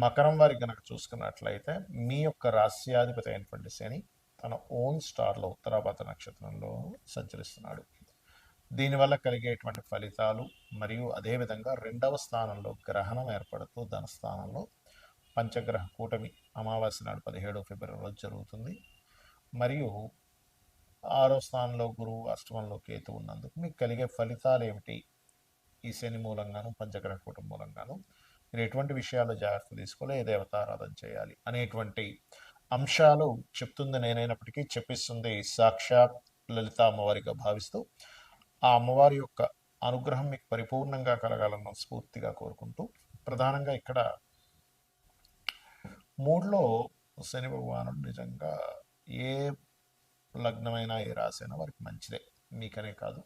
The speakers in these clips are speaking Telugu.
మకరం వారికి కనుక చూసుకున్నట్లయితే మీ యొక్క రాస్యాధిపతి అయినటువంటి శని తన ఓన్ స్టార్లో ఉత్తరాభాత నక్షత్రంలో సంచరిస్తున్నాడు. దీనివల్ల కలిగేటువంటి ఫలితాలు మరియు అదేవిధంగా రెండవ స్థానంలో గ్రహణం ఏర్పడుతూ ధనస్థానంలో పంచగ్రహ కూటమి అమావాస్య నాడు పదిహేడు ఫిబ్రవరి రోజు జరుగుతుంది. మరియు ఆరో స్థానంలో గురువు అష్టమంలో కేతు ఉన్నందుకు మీకు కలిగే ఫలితాలు ఏమిటి? ఈ శని మూలంగాను పంచగ్రహ కూటమి మూలంగాను మీరు ఎటువంటి విషయాలు జాగ్రత్త తీసుకోవాలి ఏ దేవతారాధన చేయాలి అనేటువంటి అంశాలు చెప్తుంది నేనైనప్పటికీ చెప్పిస్తుంది సాక్షాత్ లలిత అమ్మవారిగా భావిస్తూ. ఆ అమ్మవారి యొక్క అనుగ్రహం మీకు పరిపూర్ణంగా కలగాలన్న స్ఫూర్తిగా కోరుకుంటూ ప్రధానంగా ఇక్కడ మూడులో శని భగవానుడు నిజంగా ఏ లగ్నమైనా ఏ రాశి అయినా వారికి మంచిదే. మీకనే కాదు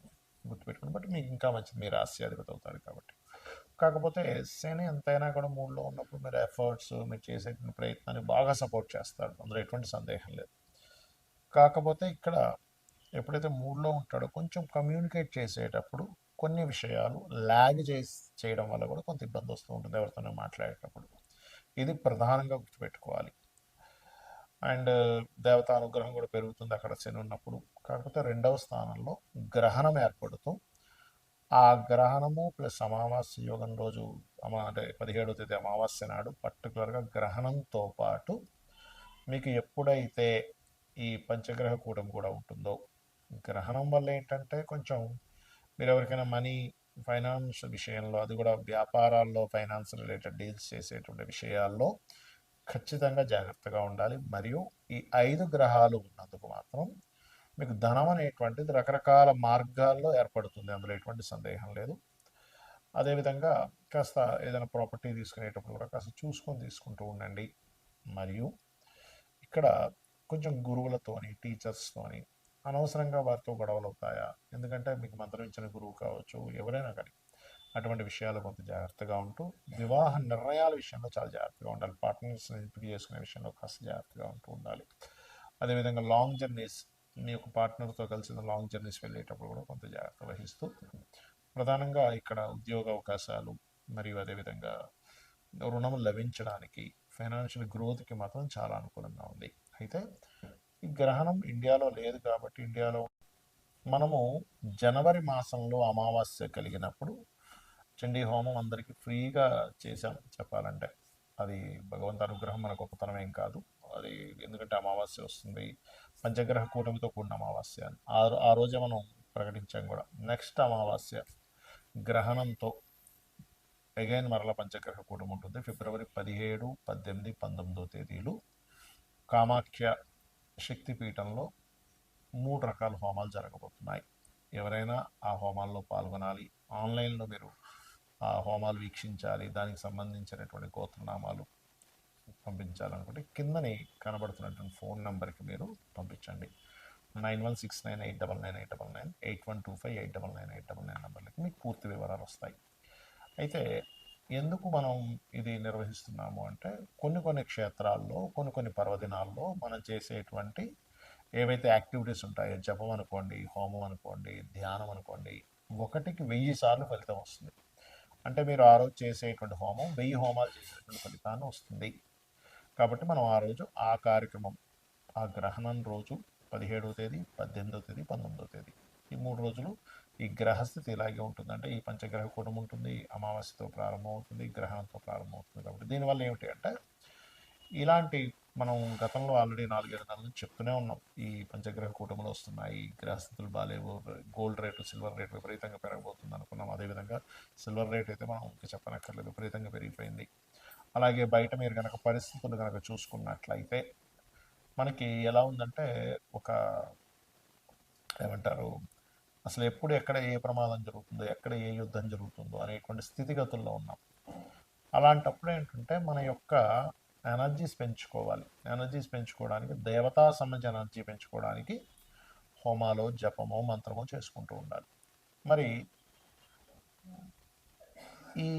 గుర్తుపెట్టుకుని బట్ మీకు ఇంకా మంచిది. మీ రాశి అధిపతి అవుతాడు కాబట్టి. కాకపోతే శని ఎంతైనా కూడా మూడ్లో ఉన్నప్పుడు మీరు ఎఫర్ట్స్ మీరు చేసే ప్రయత్నాన్ని బాగా సపోర్ట్ చేస్తాడు అందులో ఎటువంటి సందేహం లేదు. కాకపోతే ఇక్కడ ఎప్పుడైతే మూడ్లో ఉంటాడో కొంచెం కమ్యూనికేట్ చేసేటప్పుడు కొన్ని విషయాలు ల్యాగ్ చేసి చేయడం వల్ల కూడా కొంత ఇబ్బంది వస్తూ ఉంటుంది ఎవరితోనే మాట్లాడేటప్పుడు. ఇది ప్రధానంగా గుర్తుపెట్టుకోవాలి. అండ్ దేవత అనుగ్రహం కూడా పెరుగుతుంది అక్కడ శని ఉన్నప్పుడు. కాకపోతే రెండవ స్థానంలో గ్రహణం ఏర్పడుతూ ఆ గ్రహణము ప్లస్ అమావాస్య యోగం రోజు అమా అంటే పదిహేడో తేదీ అమావాస్య నాడు పర్టికులర్గా గ్రహణంతో పాటు మీకు ఎప్పుడైతే ఈ పంచగ్రహ కూటం కూడా ఉంటుందో గ్రహణం వల్ల ఏంటంటే కొంచెం మీరు ఎవరికైనా మనీ ఫైనాన్స్ విషయంలో అది కూడా వ్యాపారాల్లో ఫైనాన్స్ రిలేటెడ్ డీల్స్ చేసేటువంటి విషయాల్లో ఖచ్చితంగా జాగ్రత్తగా ఉండాలి. మరియు ఈ ఐదు గ్రహాలు ఉన్నందుకు మాత్రం మీకు ధనం అనేటువంటిది రకరకాల మార్గాల్లో ఏర్పడుతుంది. అందులో ఎటువంటి సందేహం లేదు. అదేవిధంగా కాస్త ఏదైనా ప్రాపర్టీ తీసుకునేటప్పుడు కూడా కాస్త చూసుకొని తీసుకుంటూ ఉండండి. మరియు ఇక్కడ కొంచెం గురువులతోని టీచర్స్తోని అనవసరంగా వారితో గొడవలు అవుతాయా? ఎందుకంటే మీకు మంత్రం ఇచ్చిన గురువు కావచ్చు ఎవరైనా కానీ అటువంటి విషయాలు కొంత జాగ్రత్తగా ఉంటూ వివాహ నిర్ణయాల విషయంలో చాలా జాగ్రత్తగా ఉండాలి. పార్ట్నర్స్ ఎంపిక చేసుకునే విషయంలో కాస్త జాగ్రత్తగా ఉంటూ ఉండాలి. అదేవిధంగా లాంగ్ జర్నీస్ మీ యొక్క పార్ట్నర్తో కలిసి లాంగ్ జర్నీస్ వెళ్ళేటప్పుడు కూడా కొంత జాగ్రత్త వహిస్తూ ప్రధానంగా ఇక్కడ ఉద్యోగ అవకాశాలు మరియు అదేవిధంగా రుణం లభించడానికి ఫైనాన్షియల్ గ్రోత్కి మాత్రం చాలా అనుకూలంగా ఉంది. అయితే ఈ గ్రహణం ఇండియాలో లేదు కాబట్టి ఇండియాలో మనము జనవరి మాసంలో అమావాస్య కలిగినప్పుడు చండీ హోమం అందరికీ ఫ్రీగా చేశాం చెప్పాలంటే. అది భగవంతు అనుగ్రహం మన గొప్పతనం ఏం కాదు. అది ఎందుకంటే అమావాస్య వస్తుంది పంచగ్రహ కూటమితో కూడిన అమావాస్య అని ఆ ఆ రోజే మనం ప్రకటించాం కూడా. నెక్స్ట్ అమావాస్య గ్రహణంతో అగైన్ మరల పంచగ్రహ కూటమి ఉంటుంది. ఫిబ్రవరి పదిహేడు పద్దెనిమిది పంతొమ్మిదో తేదీలు కామాఖ్య శక్తిపీఠంలో మూడు రకాల హోమాలు జరగబోతున్నాయి. ఎవరైనా ఆ హోమాల్లో పాల్గొనాలి ఆన్లైన్లో మీరు ఆ హోమాలు వీక్షించాలి దానికి సంబంధించినటువంటి గోత్రనామాలు పంపించాలనుకుంటే కిందని కనబడుతున్నటువంటి ఫోన్ నెంబర్కి మీరు పంపించండి. Nine one six nine eight double nine eight double nine eight one two five eight double nine eight double nine నెంబర్లకి మీకు పూర్తి వివరాలు వస్తాయి. అయితే ఎందుకు మనం ఇది నిర్వహిస్తున్నాము అంటే కొన్ని కొన్ని క్షేత్రాల్లో కొన్ని కొన్ని పర్వదినాల్లో మనం చేసేటువంటి ఏవైతే యాక్టివిటీస్ ఉంటాయో జపం అనుకోండి హోమం అనుకోండి ధ్యానం అనుకోండి ఒకటికి వెయ్యి సార్లు ఫలితం వస్తుంది. అంటే మీరు ఆ రోజు చేసేటువంటి హోమం వెయ్యి హోమాలు చేసేటువంటి ఫలితాన్ని వస్తుంది. కాబట్టి మనం ఆ రోజు ఆ కార్యక్రమం ఆ గ్రహణం రోజు పదిహేడవ తేదీ పద్దెనిమిదవ తేదీ పంతొమ్మిదవ తేదీ. ఈ మూడు రోజులు ఈ గ్రహస్థితి ఇలాగే ఉంటుంది అంటే ఈ పంచగ్రహ కూటం ఉంటుంది అమావాస్యతో ప్రారంభం అవుతుంది గ్రహణంతో ప్రారంభం అవుతుంది కాబట్టి దీనివల్ల ఏమిటి అంటే ఇలాంటి మనం గతంలో ఆల్రెడీ నాలుగైదు నెలల నుంచి చెప్తూనే ఉన్నాం. ఈ పంచగ్రహ కూటములు వస్తున్నాయి గ్రహస్థితులు బాగాలేవు గోల్డ్ రేటు సిల్వర్ రేటు విపరీతంగా పెరగబోతుంది అనుకున్నాం. అదేవిధంగా సిల్వర్ రేట్ అయితే మనం ఇంకా చెప్పనక్కర్లేదు విపరీతంగా పెరిగిపోయింది. అలాగే బయట మీరు కనుక పరిస్థితులు కనుక చూసుకున్నట్లయితే మనకి ఎలా ఉందంటే ఒక ఏమంటారు అసలు ఎప్పుడు ఎక్కడ ఏ ప్రమాదం జరుగుతుందో ఎక్కడ ఏ యుద్ధం జరుగుతుందో అనేటువంటి స్థితిగతుల్లో ఉన్నాం. అలాంటప్పుడు ఏంటంటే మన యొక్క ఎనర్జీస్ పెంచుకోవాలి. ఎనర్జీస్ పెంచుకోవడానికి దేవతా సంబంధించిన ఎనర్జీ పెంచుకోవడానికి హోమాలో జపమో మంత్రమో చేసుకుంటూ ఉండాలి. మరి ఈ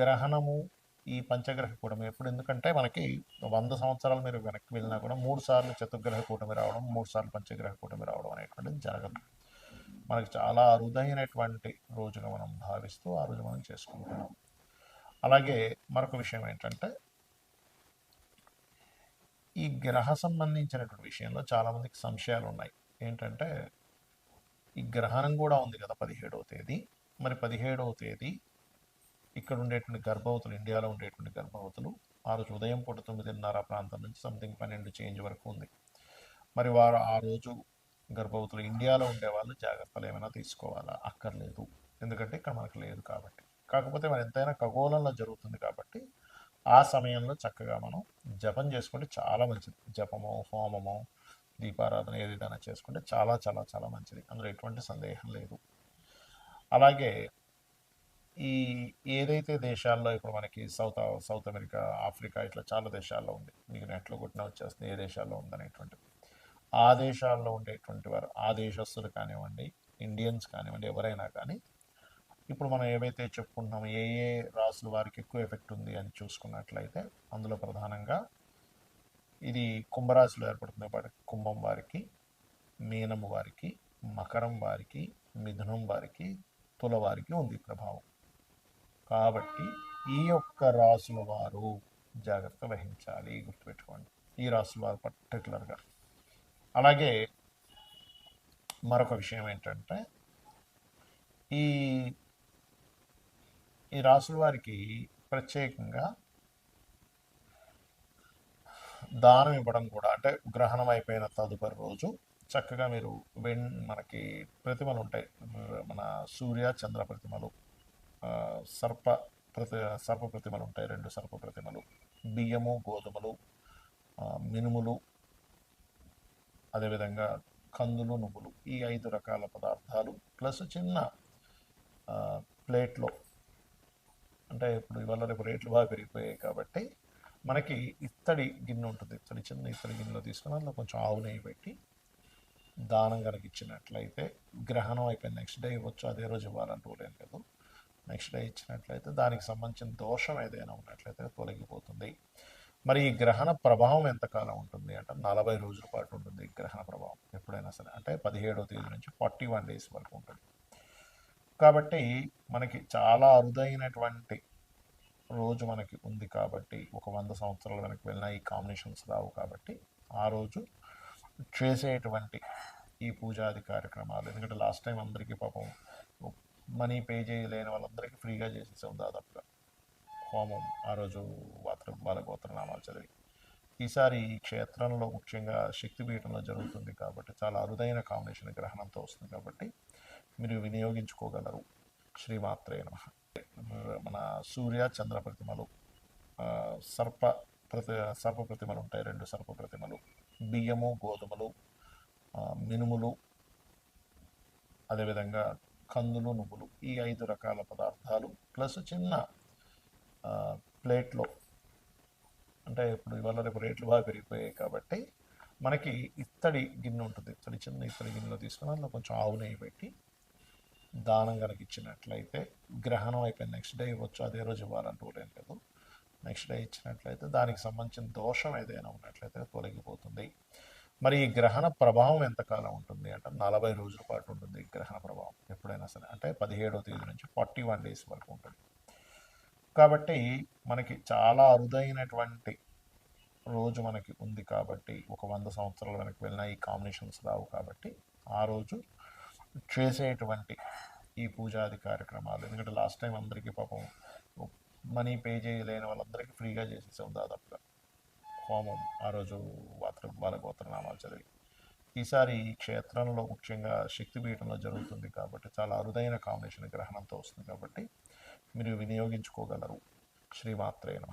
గ్రహణము ఈ పంచగ్రహ కూటమి ఎప్పుడు? ఎందుకంటే మనకి వంద సంవత్సరాలు మీరు వెనక్కి వెళ్ళినా కూడా మూడు సార్లు చతుర్గ్రహ కూటమి రావడం మూడు సార్లు పంచగ్రహ కూటమి రావడం అనేటువంటిది జరగదు. మనకి చాలా అరుదైనటువంటి రోజుగా మనం భావిస్తూ ఆ రోజు మనం చేసుకుంటున్నాం. అలాగే మరొక విషయం ఏంటంటే ఈ గ్రహ సంబంధించినటువంటి విషయంలో చాలామందికి సంశయాలు ఉన్నాయి. ఏంటంటే ఈ గ్రహణం కూడా ఉంది కదా పదిహేడవ తేదీ. మరి పదిహేడవ తేదీ ఇక్కడ ఉండేటువంటి గర్భవతులు ఇండియాలో ఉండేటువంటి గర్భవతులు ఆ రోజు ఉదయం పూట తొమ్మిదిన్నర ప్రాంతం నుంచి సంథింగ్ పన్నెండు చేంజ్ వరకు ఉంది. మరి వారు ఆ రోజు గర్భవతులు ఇండియాలో ఉండే వాళ్ళు జాగ్రత్తలు ఏమైనా తీసుకోవాలా? అక్కర్లేదు. ఎందుకంటే ఇక్కడ మనకు లేదు కాబట్టి. కాకపోతే మరి ఎంతైనా ఖగోళంలో జరుగుతుంది కాబట్టి ఆ సమయంలో చక్కగా మనం జపం చేసుకుంటే చాలా మంచిది. జపము హోమము దీపారాధన ఏదైనా చేసుకుంటే చాలా చాలా చాలా మంచిది. అందులో ఎటువంటి సందేహం లేదు. అలాగే ఈ ఏదైతే దేశాల్లో ఇప్పుడు మనకి సౌత్ సౌత్ అమెరికా ఆఫ్రికా ఇట్లా చాలా దేశాల్లో ఉంది. మీకు నెట్లో కొట్టిన వచ్చేస్తుంది ఏ దేశాల్లో ఉందనేటువంటిది ఆ దేశాల్లో ఉండేటువంటి వారు ఆ దేశస్తులు కానివ్వండి ఇండియన్స్ కానివ్వండి ఎవరైనా కానీ ఇప్పుడు మనం ఏవైతే చెప్పుకుంటున్నామో ఏ ఏ రాసులు వారికి ఎక్కువ ఎఫెక్ట్ ఉంది అని చూసుకున్నట్లయితే అందులో ప్రధానంగా ఇది కుంభరాశిలో ఏర్పడుతుంది వాటి కుంభం వారికి మీనము వారికి మకరం వారికి మిథునం వారికి తుల వారికి ఉంది ప్రభావం. కాబట్టి ఈ యొక్క రాసుల వారు జాగ్రత్త వహించాలి. గుర్తుపెట్టుకోండి. ఈ రాసుల వారు పర్టికులర్గా అలాగే మరొక విషయం ఏంటంటే ఈ ఈ రాసుల వారికి ప్రత్యేకంగా దానం ఇవ్వడం కూడా అంటే గ్రహణం అయిపోయిన తదుపరి రోజు చక్కగా మీరు వెన్ మనకి ప్రతిమలు ఉంటాయి. మన సూర్య చంద్ర ప్రతిమలు సర్ప ప్రతి సర్ప ప్రతిమలు ఉంటాయి. రెండు సర్ప ప్రతిమలు. బియ్యము గోధుమలు మినుములు అదేవిధంగా కందులు నువ్వులు ఈ ఐదు రకాల పదార్థాలు ప్లస్ చిన్న ప్లేట్లో. అంటే ఇప్పుడు ఇవాళ రేపు రేట్లు బాగా పెరిగిపోయాయి కాబట్టి మనకి ఇత్తడి గిన్నె ఉంటుంది. ఇత్తడి చిన్న ఇత్తడి గిన్నెలో తీసుకుని అందులో కొంచెం ఆవు నెయ్యి పెట్టి దానం కనుక ఇచ్చినట్లయితే గ్రహణం అయిపోయిన నెక్స్ట్ డే ఇవ్వచ్చు. అదే రోజు ఇవ్వాలంటూ ఏం లేదు. నెక్స్ట్ డే ఇచ్చినట్లయితే దానికి సంబంధించిన దోషం ఏదైనా ఉన్నట్లయితే తొలగిపోతుంది. మరి ఈ గ్రహణ ప్రభావం ఎంతకాలం ఉంటుంది అంటే? నలభై రోజుల పాటు ఉంటుంది ఈ గ్రహణ ప్రభావం ఎప్పుడైనా సరే. అంటే పదిహేడో తేదీ నుంచి ఫార్టీ వన్ డేస్ వరకు ఉంటుంది. కాబట్టి మనకి చాలా అరుదైనటువంటి రోజు మనకి ఉంది కాబట్టి ఒక వంద సంవత్సరాల వెనక్కి వెళ్ళినా ఈ కాంబినేషన్స్ రావు కాబట్టి ఆ రోజు చేసేటువంటి ఈ పూజాది కార్యక్రమాలు. ఎందుకంటే లాస్ట్ టైం అందరికీ పాపం మనీ పే చేయలేని వాళ్ళందరికీ ఫ్రీగా చేసేసాం దాదాపుగా. హోమం ఆ రోజు వాత్ర బాలగోత్రనామాలు చదివి. ఈసారి ఈ క్షేత్రంలో ముఖ్యంగా శక్తిపీఠంలో జరుగుతుంది కాబట్టి చాలా అరుదైన కాంబినేషన్ గ్రహణంతో వస్తుంది కాబట్టి మీరు వినియోగించుకోగలరు. శ్రీమాత్రే నమ. మన సూర్య చంద్ర ప్రతిమలు సర్ప ప్రతి సర్ప ప్రతిమలు ఉంటాయి రెండు సర్ప ప్రతిమలు. బియ్యము గోధుమలు మినుములు అదేవిధంగా కందులు నువ్వులు ఈ ఐదు రకాల పదార్థాలు ప్లస్ చిన్న ప్లేట్లో అంటే ఇప్పుడు ఇవాళ రేపు రేట్లు బాగా పెరిగిపోయాయి కాబట్టి మనకి ఇత్తడి గిన్నె ఉంటుంది. ఇత్తడి చిన్న ఇత్తడి గిన్నెలో తీసుకుని అందులో కొంచెం ఆవు నెయ్యి పెట్టి దానం కనుక ఇచ్చినట్లయితే గ్రహణం అయిపోయిన నెక్స్ట్ డే ఇవ్వచ్చు. అదే రోజు ఇవ్వాలంటూ ఏం లేదు. నెక్స్ట్ డే ఇచ్చినట్లయితే దానికి సంబంధించిన దోషం ఏదైనా ఉన్నట్లయితే తొలగిపోతుంది. మరి ఈ గ్రహణ ప్రభావం ఎంతకాలం ఉంటుంది అంటే? నలభై రోజుల పాటు ఉంటుంది ఈ గ్రహణ ప్రభావం ఎప్పుడైనా సరే. అంటే పదిహేడవ తేదీ నుంచి ఫార్టీ వన్ డేస్ వరకు ఉంటుంది. కాబట్టి మనకి చాలా అరుదైనటువంటి రోజు మనకి ఉంది కాబట్టి ఒక వంద సంవత్సరాల వెనక్కి వెళ్ళినా ఈ కాంబినేషన్స్ రావు కాబట్టి ఆ రోజు చేసేటువంటి ఈ పూజాది కార్యక్రమాలు. ఎందుకంటే లాస్ట్ టైం అందరికీ పాపం మనీ పే చేయలేని వాళ్ళందరికీ ఫ్రీగా చేసేసాం దాదాపుగా. హోమం ఆ రోజు వాత్ర బాలగోత్రనామాలు చదివి ఈసారి ఈ క్షేత్రంలో ముఖ్యంగా శక్తిపీఠంలో జరుగుతుంది కాబట్టి చాలా అరుదైన కాంబినేషన్ గ్రహణంతో వస్తుంది కాబట్టి మీరు వినియోగించుకోగలరు. శ్రీమాత్రే నమ.